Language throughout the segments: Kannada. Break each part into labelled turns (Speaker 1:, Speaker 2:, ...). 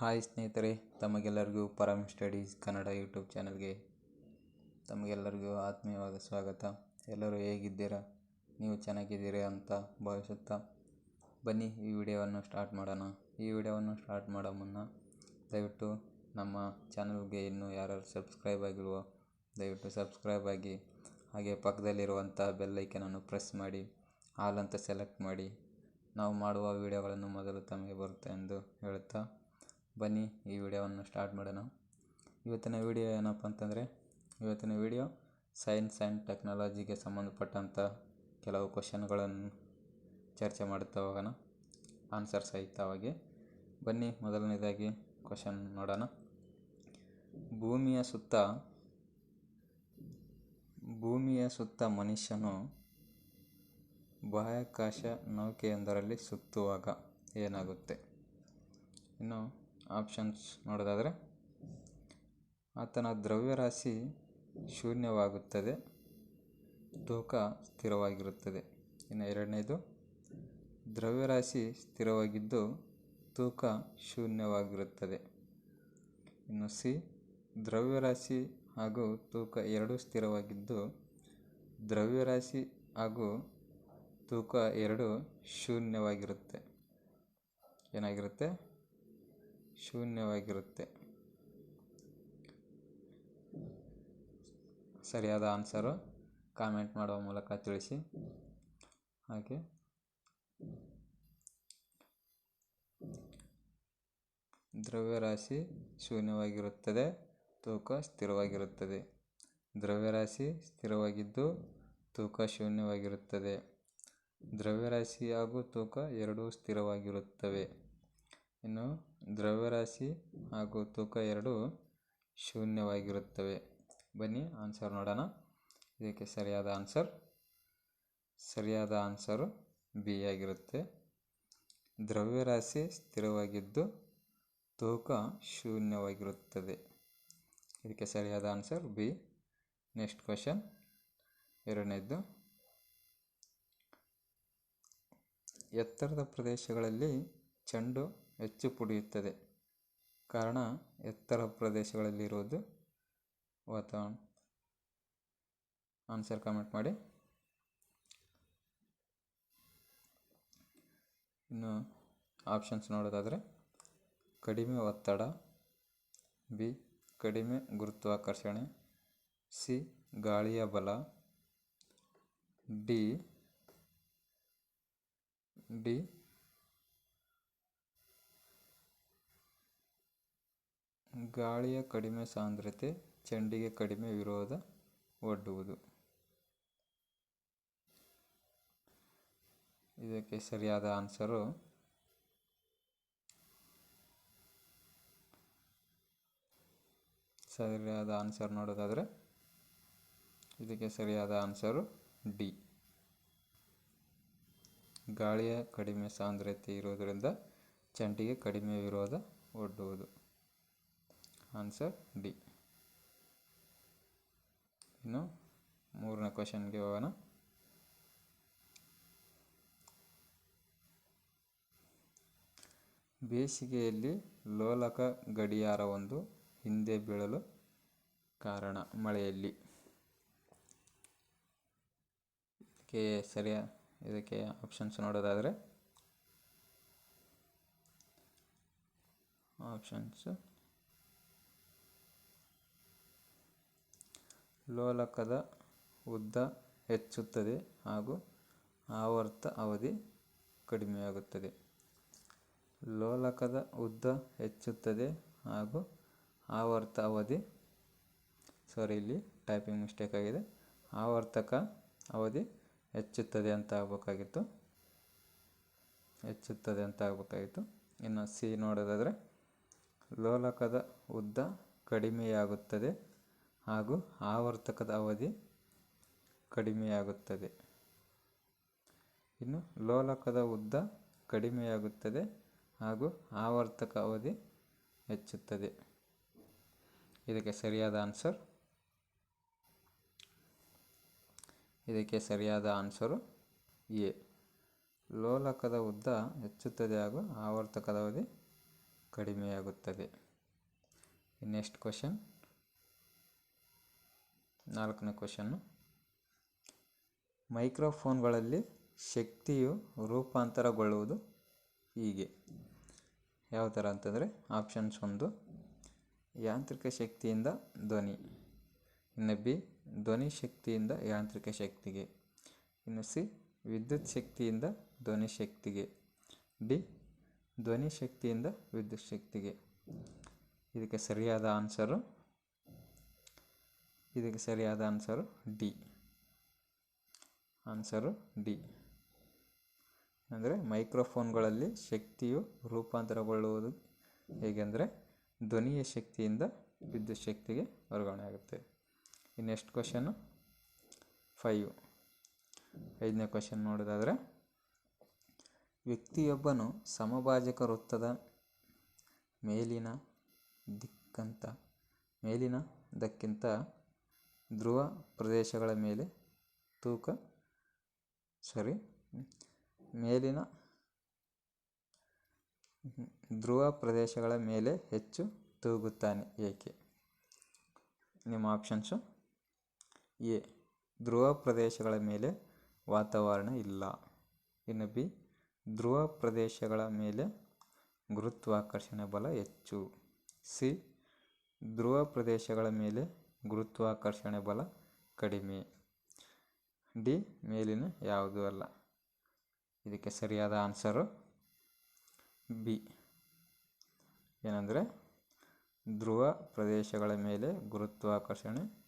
Speaker 1: ಹಾಯ್ ಸ್ನೇಹಿತರೆ, ತಮಗೆಲ್ಲರಿಗೂ ಪರಮ್ ಸ್ಟಡೀಸ್ ಕನ್ನಡ ಯೂಟ್ಯೂಬ್ ಚಾನಲ್ಗೆ ತಮಗೆಲ್ಲರಿಗೂ ಆತ್ಮೀಯವಾದ ಸ್ವಾಗತ. ಎಲ್ಲರೂ ಹೇಗಿದ್ದೀರಾ? ನೀವು ಚೆನ್ನಾಗಿದ್ದೀರಾ ಅಂತ ಭಾವಿಸುತ್ತಾ? ಬನ್ನಿ, ಈ ವಿಡಿಯೋವನ್ನು ಸ್ಟಾರ್ಟ್ ಮಾಡೋಣ. ಈ ವಿಡಿಯೋವನ್ನು ಸ್ಟಾರ್ಟ್ ಮಾಡೋ ಮುನ್ನ ದಯವಿಟ್ಟು ನಮ್ಮ ಚಾನಲ್ಗೆ ಇನ್ನೂ ಯಾರು ಸಬ್ಸ್ಕ್ರೈಬ್ ಆಗಿಲ್ವೋ, ದಯವಿಟ್ಟು ಸಬ್ಸ್ಕ್ರೈಬ್ ಆಗಿ, ಹಾಗೆ ಪಕ್ಕದಲ್ಲಿರುವಂಥ ಬೆಲ್ಲೈಕನನ್ನು ಪ್ರೆಸ್ ಮಾಡಿ ಆಲ್ ಅಂತ ಸೆಲೆಕ್ಟ್ ಮಾಡಿ. ನಾವು ಮಾಡುವ ವಿಡಿಯೋಗಳನ್ನು ಮೊದಲು ತಮಗೆ ಬರುತ್ತೆ ಎಂದು ಹೇಳುತ್ತಾ ಬನ್ನಿ ಈ ವಿಡಿಯೋವನ್ನು ಸ್ಟಾರ್ಟ್ ಮಾಡೋಣ. ಇವತ್ತಿನ ವಿಡಿಯೋ ಏನಪ್ಪ ಅಂತಂದರೆ, ಇವತ್ತಿನ ವಿಡಿಯೋ ಸೈನ್ಸ್ ಆ್ಯಂಡ್ ಟೆಕ್ನಾಲಜಿಗೆ ಸಂಬಂಧಪಟ್ಟಂಥ ಕೆಲವು ಕ್ವಶನ್ಗಳನ್ನು ಚರ್ಚೆ ಮಾಡುತ್ತಾ ಹೋಗೋಣ. ಆನ್ಸರ್ ಸಹಿತವಾಗಿ ಬನ್ನಿ ಮೊದಲನೇದಾಗಿ ಕ್ವಶನ್ ನೋಡೋಣ. ಭೂಮಿಯ ಸುತ್ತ ಭೂಮಿಯ ಸುತ್ತ ಮನುಷ್ಯನು ಬಾಹ್ಯಾಕಾಶ ನೌಕೆಯೊಂದರಲ್ಲಿ ಸುತ್ತುವಾಗ ಏನಾಗುತ್ತೆ? ಇನ್ನು ಆಪ್ಷನ್ಸ್ ನೋಡೋದಾದರೆ, ಆತನ ದ್ರವ್ಯರಾಶಿ ಶೂನ್ಯವಾಗುತ್ತದೆ, ತೂಕ ಸ್ಥಿರವಾಗಿರುತ್ತದೆ. ಇನ್ನು ಎರಡನೇದು ದ್ರವ್ಯರಾಶಿ ಸ್ಥಿರವಾಗಿದ್ದು ತೂಕ ಶೂನ್ಯವಾಗಿರುತ್ತದೆ. ಇನ್ನು ಸಿ ದ್ರವ್ಯರಾಶಿ ಹಾಗೂ ತೂಕ ಎರಡೂ ಸ್ಥಿರವಾಗಿದ್ದು ದ್ರವ್ಯರಾಶಿ ಹಾಗೂ ತೂಕ ಎರಡು ಶೂನ್ಯವಾಗಿರುತ್ತೆ. ಏನಾಗಿರುತ್ತೆ? ಶೂನ್ಯವಾಗಿರುತ್ತೆ. ಸರಿಯಾದ ಆನ್ಸರು ಕಾಮೆಂಟ್ ಮಾಡುವ ಮೂಲಕ ತಿಳಿಸಿ. ಹಾಗೆ. ದ್ರವ್ಯರಾಶಿ ಶೂನ್ಯವಾಗಿರುತ್ತದೆ, ತೂಕ ಸ್ಥಿರವಾಗಿರುತ್ತದೆ. ದ್ರವ್ಯರಾಶಿ ಸ್ಥಿರವಾಗಿದ್ದು ತೂಕ ಶೂನ್ಯವಾಗಿರುತ್ತದೆ. ದ್ರವ್ಯರಾಶಿ ಹಾಗೂ ತೂಕ ಎರಡೂ ಸ್ಥಿರವಾಗಿರುತ್ತವೆ. ಇನ್ನು ದ್ರವ್ಯರಾಶಿ ಹಾಗೂ ತೂಕ ಎರಡೂ ಶೂನ್ಯವಾಗಿರುತ್ತವೆ. ಬನ್ನಿ ಆನ್ಸರ್ ನೋಡೋಣ. ಇದಕ್ಕೆ ಸರಿಯಾದ ಆನ್ಸರ್ ಸರಿಯಾದ ಆನ್ಸರು ಬಿ ಆಗಿರುತ್ತೆ. ದ್ರವ್ಯರಾಶಿ ಸ್ಥಿರವಾಗಿದ್ದು ತೂಕ ಶೂನ್ಯವಾಗಿರುತ್ತದೆ. ಇದಕ್ಕೆ ಸರಿಯಾದ ಆನ್ಸರ್ ಬಿ ನೆಕ್ಸ್ಟ್ ಕ್ವಶನ್ ಎರಡನೇದ್ದು ಎತ್ತರದ ಪ್ರದೇಶಗಳಲ್ಲಿ ಚೆಂಡು ಹೆಚ್ಚು ಪುಡಿಯುತ್ತದೆ. ಕಾರಣ, ಎತ್ತರ ಪ್ರದೇಶಗಳಲ್ಲಿರುವುದು ವಾತಾವರಣ. ಆನ್ಸರ್ ಕಮೆಂಟ್ ಮಾಡಿ. ಇನ್ನು ಆಪ್ಷನ್ಸ್ ನೋಡೋದಾದರೆ, ಕಡಿಮೆ ಒತ್ತಡ ಬಿ ಕಡಿಮೆ ಗುರುತ್ವಾಕರ್ಷಣೆ ಸಿ ಗಾಳಿಯ ಬಲ ಡಿ ಡಿ ಗಾಳಿಯ ಕಡಿಮೆ ಸಾಂದ್ರತೆ, ಚೆಂಡಿಗೆ ಕಡಿಮೆ ವಿರೋಧ ಒಡ್ಡುವುದು. ಇದಕ್ಕೆ ಸರಿಯಾದ ಆನ್ಸರು ಸರಿಯಾದ ಆನ್ಸರ್ ನೋಡೋದಾದರೆ ಇದಕ್ಕೆ ಸರಿಯಾದ ಆನ್ಸರು ಡಿ. ಗಾಳಿಯ ಕಡಿಮೆ ಸಾಂದ್ರತೆ ಇರೋದರಿಂದ ಚೆಂಡಿಗೆ ಕಡಿಮೆ ವಿರೋಧ ಒಡ್ಡುವುದು. ಆನ್ಸರ್ ಡಿ ಇನ್ನು ಮೂರನೇ ಕ್ವಶನ್ಗೆ ಹೋಗೋಣ. ಬೇಸಿಗೆಯಲ್ಲಿ ಲೋಲಕ ಗಡಿಯಾರವೊಂದು ಹಿಂದೆ ಬೀಳಲು ಕಾರಣ ಮಳೆಯಲ್ಲಿ. ಇದಕ್ಕೆ ಸರಿಯ, ಇದಕ್ಕೆ ಆಪ್ಷನ್ಸ್ ನೋಡೋದಾದರೆ ಆಪ್ಷನ್ಸ್ ಲೋಲಕದ ಉದ್ದ ಹೆಚ್ಚುತ್ತದೆ ಹಾಗೂ ಆವರ್ತ ಅವಧಿ ಕಡಿಮೆಯಾಗುತ್ತದೆ. ಲೋಲಕದ ಉದ್ದ ಹೆಚ್ಚುತ್ತದೆ ಹಾಗೂ ಆವರ್ತ ಅವಧಿ ಸಾರಿ ಇಲ್ಲಿ ಟೈಪಿಂಗ್ ಮಿಸ್ಟೇಕ್ ಆಗಿದೆ. ಆವರ್ತಕ ಅವಧಿ ಹೆಚ್ಚುತ್ತದೆ ಅಂತ ಆಗಬೇಕಾಗಿತ್ತು. ಹೆಚ್ಚುತ್ತದೆ ಅಂತ ಆಗಬೇಕಾಗಿತ್ತು. ಇನ್ನು ಸಿ ನೋಡೋದಾದರೆ, ಲೋಲಕದ ಉದ್ದ ಕಡಿಮೆಯಾಗುತ್ತದೆ ಹಾಗೂ ಆವರ್ತಕದ ಅವಧಿ ಕಡಿಮೆಯಾಗುತ್ತದೆ. ಇನ್ನು ಲೋಲಕದ ಉದ್ದ ಕಡಿಮೆಯಾಗುತ್ತದೆ ಹಾಗೂ ಆವರ್ತಕ ಅವಧಿ ಹೆಚ್ಚುತ್ತದೆ. ಇದಕ್ಕೆ ಸರಿಯಾದ ಆನ್ಸರ್? ಇದಕ್ಕೆ ಸರಿಯಾದ ಆನ್ಸರು ಎ. ಲೋಲಕದ ಉದ್ದ ಹೆಚ್ಚುತ್ತದೆ ಹಾಗೂ ಆವರ್ತಕದ ಅವಧಿ ಕಡಿಮೆಯಾಗುತ್ತದೆ. Next question? ನಾಲ್ಕನೇ ಕ್ವಶನ್ನು ಮೈಕ್ರೋಫೋನ್ಗಳಲ್ಲಿ ಶಕ್ತಿಯು ರೂಪಾಂತರಗೊಳ್ಳುವುದು ಹೀಗೆ. ಯಾವ ಥರ ಅಂತಂದರೆ ಆಪ್ಷನ್ಸ್ ಒಂದು, ಯಾಂತ್ರಿಕ ಶಕ್ತಿಯಿಂದ ಧ್ವನಿ, ಇನ್ನು ಬಿ, ಧ್ವನಿ ಶಕ್ತಿಯಿಂದ ಯಾಂತ್ರಿಕ ಶಕ್ತಿಗೆ. ಇನ್ನು ಸಿ, ವಿದ್ಯುತ್ ಶಕ್ತಿಯಿಂದ ಧ್ವನಿ ಶಕ್ತಿಗೆ. ಡಿ, ಧ್ವನಿ ಶಕ್ತಿಯಿಂದ ವಿದ್ಯುತ್ ಶಕ್ತಿಗೆ. ಇದಕ್ಕೆ ಸರಿಯಾದ ಆನ್ಸರು ಇದಕ್ಕೆ ಸರಿಯಾದ ಆನ್ಸರು ಡಿ ಆನ್ಸರು ಡಿ ಅಂದರೆ ಮೈಕ್ರೋಫೋನ್ಗಳಲ್ಲಿ ಶಕ್ತಿಯು ರೂಪಾಂತರಗೊಳ್ಳುವುದು ಹೇಗೆಂದರೆ ಧ್ವನಿಯ ಶಕ್ತಿಯಿಂದ ವಿದ್ಯುತ್ ಶಕ್ತಿಗೆ ವರ್ಗಾವಣೆ ಆಗುತ್ತೆ. ಈ ನೆಕ್ಸ್ಟ್ ಕ್ವಶನ್ನು ಫೈವ್ ಐದನೇ ಕ್ವಶನ್ ನೋಡೋದಾದರೆ, ವ್ಯಕ್ತಿಯೊಬ್ಬನು ಸಮಭಾಜಕ ವೃತ್ತದ ಮೇಲಿನ ದಿಕ್ಕಂತ ಮೇಲಿನದಕ್ಕಿಂತ ಧ್ರುವ ಪ್ರದೇಶಗಳ ಮೇಲೆ ತೂಕ ಸಾರಿ ಮೇಲಿನ ಧ್ರುವ ಪ್ರದೇಶಗಳ ಮೇಲೆ ಹೆಚ್ಚು ತೂಗುತ್ತಾನೆ. ಏಕೆ? ನಿಮ್ಮ ಆಪ್ಷನ್ಸು ಎ, ಧ್ರುವ ಪ್ರದೇಶಗಳ ಮೇಲೆ ವಾತಾವರಣ ಇಲ್ಲ. ಇನ್ನು ಬಿ, ಧ್ರುವ ಪ್ರದೇಶಗಳ ಮೇಲೆ ಗುರುತ್ವಾಕರ್ಷಣೆ ಬಲ ಹೆಚ್ಚು. ಸಿ, ಧ್ರುವ ಪ್ರದೇಶಗಳ ಮೇಲೆ ಗುರುತ್ವಾಕರ್ಷಣೆ ಬಲ ಕಡಿಮೆ. ಡಿ ಮೇಲಿನ ಯಾವುದೂ ಅಲ್ಲ. ಇದಕ್ಕೆ ಸರಿಯಾದ ಆನ್ಸರು ಬಿ. ಏನಂದರೆ, ಧ್ರುವ ಪ್ರದೇಶಗಳ ಮೇಲೆ ಗುರುತ್ವಾಕರ್ಷಣೆ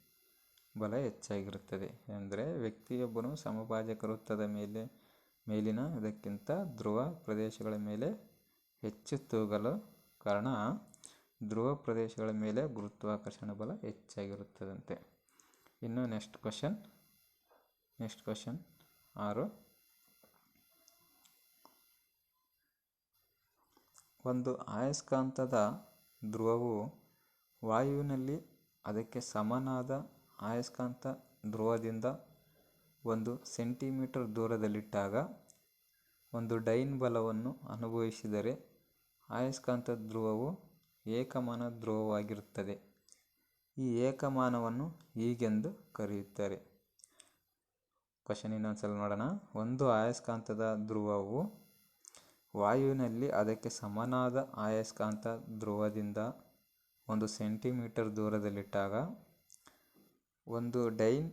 Speaker 1: ಬಲ ಹೆಚ್ಚಾಗಿರುತ್ತದೆ. ಅಂದರೆ ವ್ಯಕ್ತಿಯೊಬ್ಬನು ಸಮಭಾಜಕ ವೃತ್ತದ ಮೇಲೆ, ಮೇಲಿನ ಇದಕ್ಕಿಂತ ಧ್ರುವ ಪ್ರದೇಶಗಳ ಮೇಲೆ ಹೆಚ್ಚು ತೂಗಲು ಕಾರಣ ಧ್ರುವ ಪ್ರದೇಶಗಳ ಮೇಲೆ ಗುರುತ್ವಾಕರ್ಷಣ ಬಲ ಹೆಚ್ಚಾಗಿರುತ್ತದಂತೆ. ಇನ್ನು ನೆಕ್ಸ್ಟ್ ಕ್ವಶನ್ ನೆಕ್ಸ್ಟ್ ಕ್ವಶನ್ ಆರು. ಒಂದು ಆಯಸ್ಕಾಂತದ ಧ್ರುವವು ವಾಯುವಿನಲ್ಲಿ ಅದಕ್ಕೆ ಸಮನಾದ ಆಯಸ್ಕಾಂತ ಧ್ರುವದಿಂದ ಒಂದು ಸೆಂಟಿಮೀಟರ್ ದೂರದಲ್ಲಿಟ್ಟಾಗ ಒಂದು ಡೈನ್ ಬಲವನ್ನು ಅನುಭವಿಸಿದರೆ ಆಯಸ್ಕಾಂತ ಧ್ರುವವು ಏಕಮಾನ ಧ್ರುವವಾಗಿರುತ್ತದೆ ಈ ಏಕಮಾನವನ್ನು ಹೀಗೆಂದು ಕರೆಯುತ್ತಾರೆ. ಕ್ವಶನ್ ಇನ್ನೊಂದ್ಸಲ ನೋಡೋಣ. ಒಂದು ಆಯಸ್ಕಾಂತದ ಧ್ರುವವು ವಾಯುವಿನಲ್ಲಿ ಅದಕ್ಕೆ ಸಮನಾದ ಆಯಸ್ಕಾಂತ ಧ್ರುವದಿಂದ ಒಂದು ಸೆಂಟಿಮೀಟರ್ ದೂರದಲ್ಲಿಟ್ಟಾಗ ಒಂದು ಡೈನ್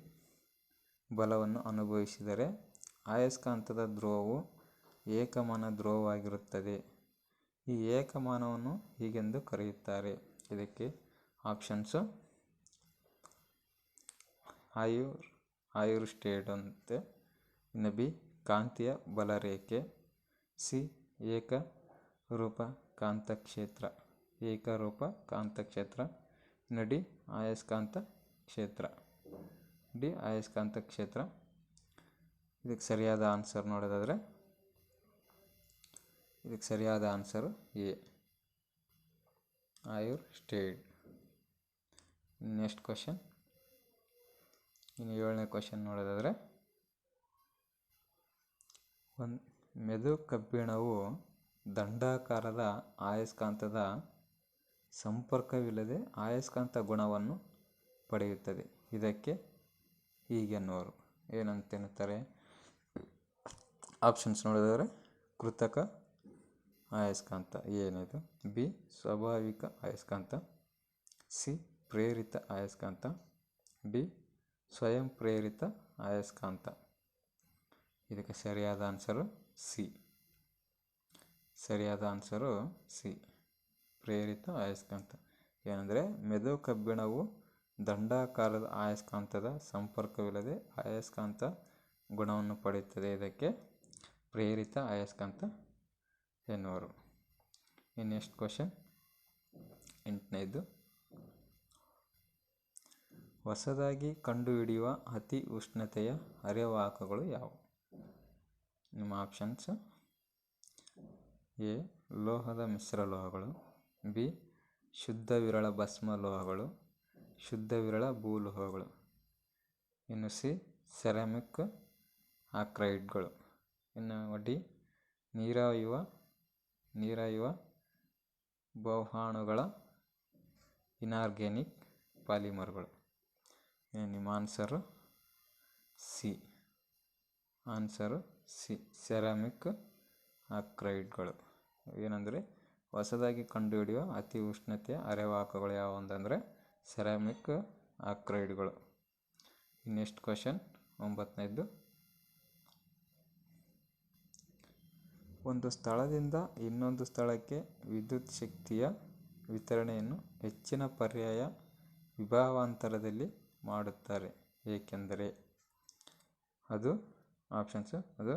Speaker 1: ಬಲವನ್ನು ಅನುಭವಿಸಿದರೆ ಆಯಸ್ಕಾಂತದ ಧ್ರುವವು ಏಕಮಾನ ಧ್ರುವವಾಗಿರುತ್ತದೆ ಈ ಏಕಮಾನವನ್ನು ಹೀಗೆಂದು ಕರೆಯುತ್ತಾರೆ. ಇದಕ್ಕೆ ಆಪ್ಷನ್ಸು ಆಯುರ್ ಆಯುರ್ ಸ್ಟೇಟ್ ಅಂತೆ ಇನ್ನು ಬಿ, ಕಾಂತೀಯ ಬಲರೇಖೆ. ಸಿ ಏಕರೂಪ ಕಾಂತಕ್ಷೇತ್ರ ಏಕರೂಪ ಕಾಂತಕ್ಷೇತ್ರ ಇನ್ನು ಡಿ ಆಯಸ್ಕಾಂತ ಕ್ಷೇತ್ರ ಡಿ ಆಯಸ್ಕಾಂತ ಕ್ಷೇತ್ರ ಇದಕ್ಕೆ ಸರಿಯಾದ ಆನ್ಸರ್ ನೋಡೋದಾದರೆ ಇದಕ್ಕೆ ಸರಿಯಾದ ಆನ್ಸರು ಎ ಆಯುರ್ ಸ್ಟೇಟ್. ನೆಕ್ಸ್ಟ್ ಕ್ವಶನ್ ಇನ್ನು ಏಳನೇ ಕ್ವಶನ್ ನೋಡೋದಾದರೆ, ಒಂದು ಮೆದು ಕಬ್ಬಿಣವು ದಂಡಾಕಾರದ ಆಯಸ್ಕಾಂತದ ಸಂಪರ್ಕವಿಲ್ಲದೆ ಆಯಸ್ಕಾಂತ ಗುಣವನ್ನು ಪಡೆಯುತ್ತದೆ. ಇದಕ್ಕೆ ಹೀಗೆನ್ನುವರು ಏನಂತೆನ್ನುತ್ತಾರೆ ಆಪ್ಷನ್ಸ್ ನೋಡೋದಾದರೆ, ಕೃತಕ ಅಯಸ್ಕಾಂತ ಏನಿದು? ಬಿ, ಸ್ವಾಭಾವಿಕ ಆಯಸ್ಕಾಂತ. ಸಿ, ಪ್ರೇರಿತ ಆಯಸ್ಕಾಂತ. ಡಿ, ಸ್ವಯಂ ಪ್ರೇರಿತ ಆಯಸ್ಕಾಂತ. ಇದಕ್ಕೆ ಸರಿಯಾದ ಆನ್ಸರು ಸಿ. ಸರಿಯಾದ ಆನ್ಸರು ಸಿ. ಪ್ರೇರಿತ ಆಯಸ್ಕಾಂತ. ಏನಂದರೆ, ಮೆದು ಕಬ್ಬಿಣವು ದಂಡಾಕಾರದ ಆಯಸ್ಕಾಂತದ ಸಂಪರ್ಕವಿಲ್ಲದೆ ಆಯಸ್ಕಾಂತ ಗುಣವನ್ನು ಪಡೆಯುತ್ತದೆ. ಇದಕ್ಕೆ ಪ್ರೇರಿತ ಅಯಸ್ಕಾಂತ ಎನ್ನುವರು. ಇನ್ನು ನೆಕ್ಸ್ಟ್ ಕ್ವಶನ್ ಎಂಟನೇದು. ಹೊಸದಾಗಿ ಕಂಡುಹಿಡಿಯುವ ಅತಿ ಉಷ್ಣತೆಯ ಅರೆವಾಹಕಗಳು ಯಾವುವು? ನಿಮ್ಮ ಆಪ್ಷನ್ಸ್ ಎ, ಲೋಹದ ಮಿಶ್ರಲೋಹಗಳು ಬಿ, ಶುದ್ಧ ವಿರಳ ಭಸ್ಮ ಲೋಹಗಳು. ಶುದ್ಧ ವಿರಳ ಭೂಲೋಹಗಳು ಇನ್ನು ಸಿ ಸೆರಾಮಿಕ್ ಆಕ್ರೈಡ್ಗಳು ಇನ್ನು ಡಿ, ನೀರಾಯುವ ನೀರಾಯುವ ಬಹುಾಣುಗಳ ಇನಾರ್ಗ್ಯಾನಿಕ್ ಪಾಲಿಮರ್ಗಳು. ನಿಮ್ಮ answer C. Answer C. Ceramic ಆಕ್ರೈಡ್ಗಳು ಏನಂದರೆ, ಹೊಸದಾಗಿ ಕಂಡುಹಿಡಿಯುವ ಅತಿ ಉಷ್ಣತೆಯ ಅರೆವಾಹಕಗಳು ಯಾವುವು ಅಂತಂದರೆ, ಸೆರಾಮಿಕ್ ಆಕ್ರೈಡ್ಗಳು ನೆಕ್ಸ್ಟ್ ಕ್ವಶನ್? ಒಂಬತ್ತನೇದು ಒಂದು ಸ್ಥಳದಿಂದ ಇನ್ನೊಂದು ಸ್ಥಳಕ್ಕೆ ವಿದ್ಯುತ್ ಶಕ್ತಿಯ ವಿತರಣೆಯನ್ನು ಹೆಚ್ಚಿನ ಪರ್ಯಾಯ ವಿಭವಾಂತರದಲ್ಲಿ ಮಾಡುತ್ತಾರೆ. ಏಕೆಂದರೆ ಅದು ಆಪ್ಷನ್ಸು ಅದು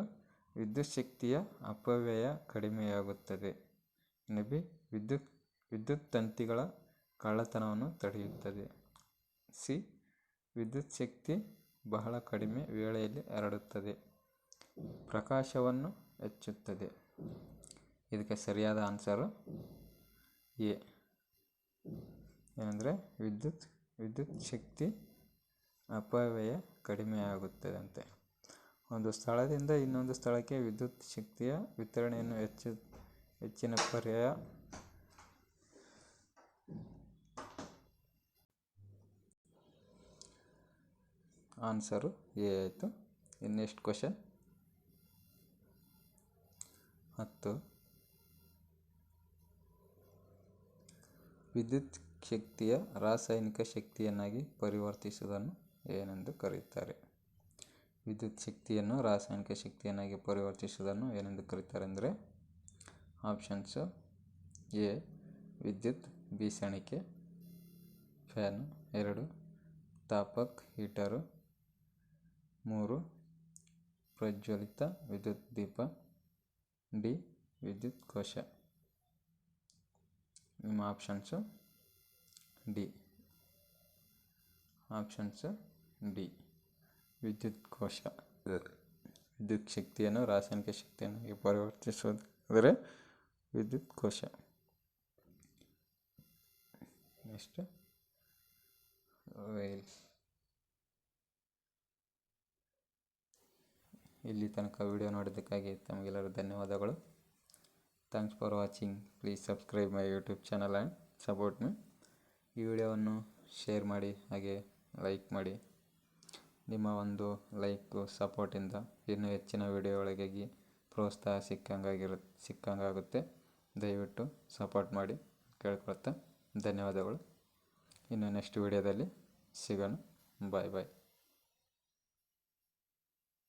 Speaker 1: ವಿದ್ಯುತ್ ಶಕ್ತಿಯ ಅಪವ್ಯಯ ಕಡಿಮೆಯಾಗುತ್ತದೆ. ಬಿ ವಿದ್ಯುತ್ ವಿದ್ಯುತ್ ತಂತಿಗಳ ಕಳ್ಳತನವನ್ನು ತಡೆಯುತ್ತದೆ. ಸಿ, ವಿದ್ಯುತ್ ಶಕ್ತಿ ಬಹಳ ಕಡಿಮೆ ವೇಳೆಯಲ್ಲಿ ಹರಡುತ್ತದೆ. ಪ್ರಕಾಶವನ್ನು ಹೆಚ್ಚುತ್ತದೆ. ಇದಕ್ಕೆ ಸರಿಯಾದ ಆನ್ಸರು ಎ. ಏನಂದರೆ ವಿದ್ಯುತ್ ವಿದ್ಯುತ್ ಶಕ್ತಿ ಅಪವ್ಯಯ ಕಡಿಮೆಯಾಗುತ್ತದೆ ಅಂತೆ ಒಂದು ಸ್ಥಳದಿಂದ ಇನ್ನೊಂದು ಸ್ಥಳಕ್ಕೆ ವಿದ್ಯುತ್ ಶಕ್ತಿಯ ವಿತರಣೆಯನ್ನು ಹೆಚ್ಚು, ಹೆಚ್ಚಿನ ಪರ್ಯಾಯ ಆನ್ಸರು ಎ ಆಯಿತು. ಇನ್ನು ಕ್ವಶನ್ ಹತ್ತು ವಿದ್ಯುತ್ ಶಕ್ತಿಯ ರಾಸಾಯನಿಕ ಶಕ್ತಿಯನ್ನಾಗಿ ಪರಿವರ್ತಿಸುವುದನ್ನು ಏನೆಂದು ಕರೆಯುತ್ತಾರೆ. ವಿದ್ಯುತ್ ಶಕ್ತಿಯನ್ನು ರಾಸಾಯನಿಕ ಶಕ್ತಿಯನ್ನಾಗಿ ಪರಿವರ್ತಿಸುವುದನ್ನು ಏನೆಂದು ಕರೀತಾರೆ ಅಂದರೆ ಆಪ್ಷನ್ಸು ಎ, ವಿದ್ಯುತ್ ಬೀಸಣಿಕೆ ಫ್ಯಾನು ಎರಡು, ತಾಪಕ್ ಹೀಟರು ಮೂರು, ಪ್ರಜ್ವಲಿತ ವಿದ್ಯುತ್ ದೀಪ ಡಿ ವಿದ್ಯುತ್ ಕೋಶ ನಿಮ್ಮ ಆಪ್ಷನ್ಸು ಡಿ ಆಪ್ಷನ್ಸು ಡಿ ವಿದ್ಯುತ್ ಕೋಶ ವಿದ್ಯುತ್ ಶಕ್ತಿಯನ್ನು ರಾಸಾಯನಿಕ ಶಕ್ತಿಯನ್ನಾಗಿ ಪರಿವರ್ತಿಸುವುದಾದರೆ ವಿದ್ಯುತ್ ಕೋಶ ನೆಕ್ಸ್ಟ್ ಇಲ್ಲಿ ತನಕ ವಿಡಿಯೋ ನೋಡಿದ್ದಕ್ಕಾಗಿ ತಮಗೆಲ್ಲರೂ ಧನ್ಯವಾದಗಳು. Thanks for watching please subscribe my YouTube channel and support me ಈ ವಿಡಿಯೋವನ್ನು ಶೇರ್ ಮಾಡಿ, ಹಾಗೆ ಲೈಕ್ ಮಾಡಿ. ನಿಮ್ಮ ಒಂದು ಲೈಕು ಸಪೋರ್ಟಿಂದ ಇನ್ನೂ ಹೆಚ್ಚಿನ ವಿಡಿಯೋಗಳಿಗಾಗಿ ಪ್ರೋತ್ಸಾಹ ಸಿಕ್ಕಂಗಾಗಿರು, ಸಿಕ್ಕಂಗಾಗುತ್ತೆ. ದಯವಿಟ್ಟು ಸಪೋರ್ಟ್ ಮಾಡಿ ಕೇಳ್ಕೊಳ್ತಾ. ಧನ್ಯವಾದಗಳು. ಇನ್ನು ನೆಕ್ಸ್ಟ್ ವಿಡಿಯೋದಲ್ಲಿ ಸಿಗೋಣ. ಬಾಯ್ ಬಾಯ್